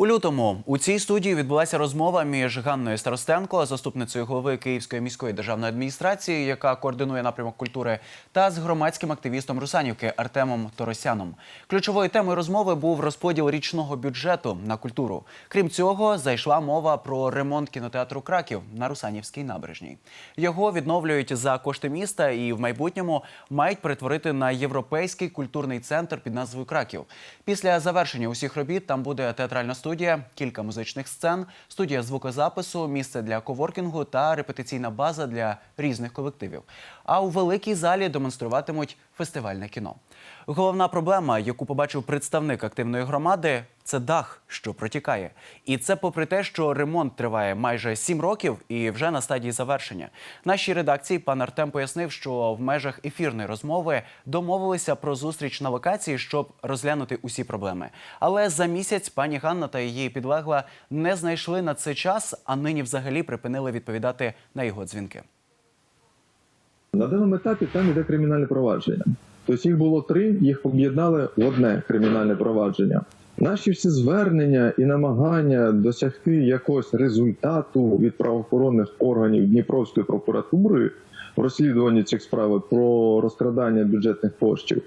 У лютому у цій студії відбулася розмова між Ганною Старостенко, заступницею голови Київської міської державної адміністрації, яка координує напрямок культури, та з громадським активістом Русанівки Артемом Торосяном. Ключовою темою розмови був розподіл річного бюджету на культуру. Крім цього, зайшла мова про ремонт кінотеатру Краків на Русанівській набережній. Його відновлюють за кошти міста і в майбутньому мають перетворити на європейський культурний центр під назвою Краків. Після завершення усіх робіт там буде театральна студія, кілька музичних сцен, студія звукозапису, місце для коворкінгу та репетиційна база для різних колективів. А у великій залі демонструватимуть фестивальне кіно. Головна проблема, яку побачив представник активної громади, це дах, що протікає. І це попри те, що ремонт триває майже сім років і вже на стадії завершення. Нашій редакції пан Артем пояснив, що в межах ефірної розмови домовилися про зустріч на локації, щоб розглянути усі проблеми. Але за місяць пані Ганна та її підлегла не знайшли на це час, а нині взагалі припинили відповідати на його дзвінки. На даному етапі там іде кримінальне провадження. Тобто їх було три, їх об'єднали в одне кримінальне провадження. Наші всі звернення і намагання досягти якогось результату від правоохоронних органів Дніпровської прокуратури в розслідуванні цих справ про розкрадання бюджетних коштів.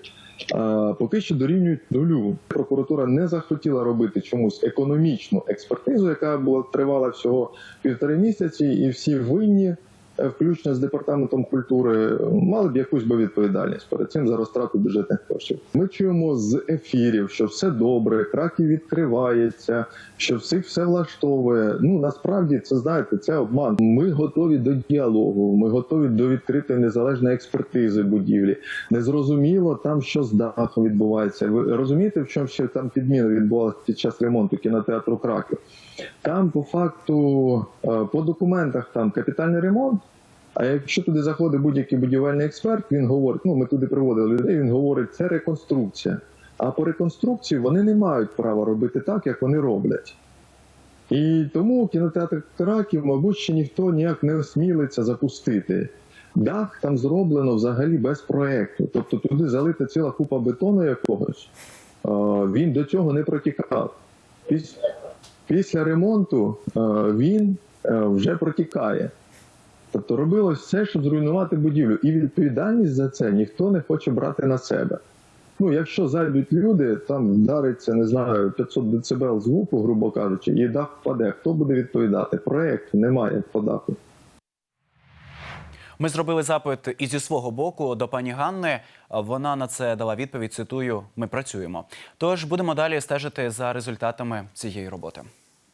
Поки що дорівнюють нулю. Прокуратура не захотіла робити чомусь економічну експертизу, яка була тривала всього півтори місяці, і всі винні включно з департаментом культури, мали б якусь би відповідальність перед цим за розтрату бюджетних коштів. Ми чуємо з ефірів, що все добре, Краків відкривається, що всіх все влаштовує. Ну насправді це знаєте, це обман. Ми готові до діалогу, ми готові до відкритої незалежної експертизи будівлі. Незрозуміло там, що з дахом відбувається. Ви розумієте, в чому ще там підміна відбувалася під час ремонту кінотеатру Краків? Там по факту, е, по документах там капітальний ремонт. А якщо туди заходить будь-який будівельний експерт, він говорить: ну ми туди приводили людей. Він говорить, це реконструкція. А по реконструкції вони не мають права робити так, як вони роблять. І тому кінотеатр Краків, мабуть, ще ніхто ніяк не осмілиться запустити. Дах там зроблено взагалі без проекту. Тобто туди залита ціла купа бетону якогось. Він до цього не протікав. Піс- Після ремонту він е, вже протікає. Тобто робилось все, щоб зруйнувати будівлю. І відповідальність за це ніхто не хоче брати на себе. Ну, якщо зайдуть люди, там вдариться, не знаю, 500 дБ звуку, грубо кажучи, і дах впаде. Хто буде відповідати? Проєкту немає по даху. Ми зробили запит і зі свого боку до пані Ганни. Вона на це дала відповідь. Цитую: ми працюємо. Тож будемо далі стежити за результатами цієї роботи.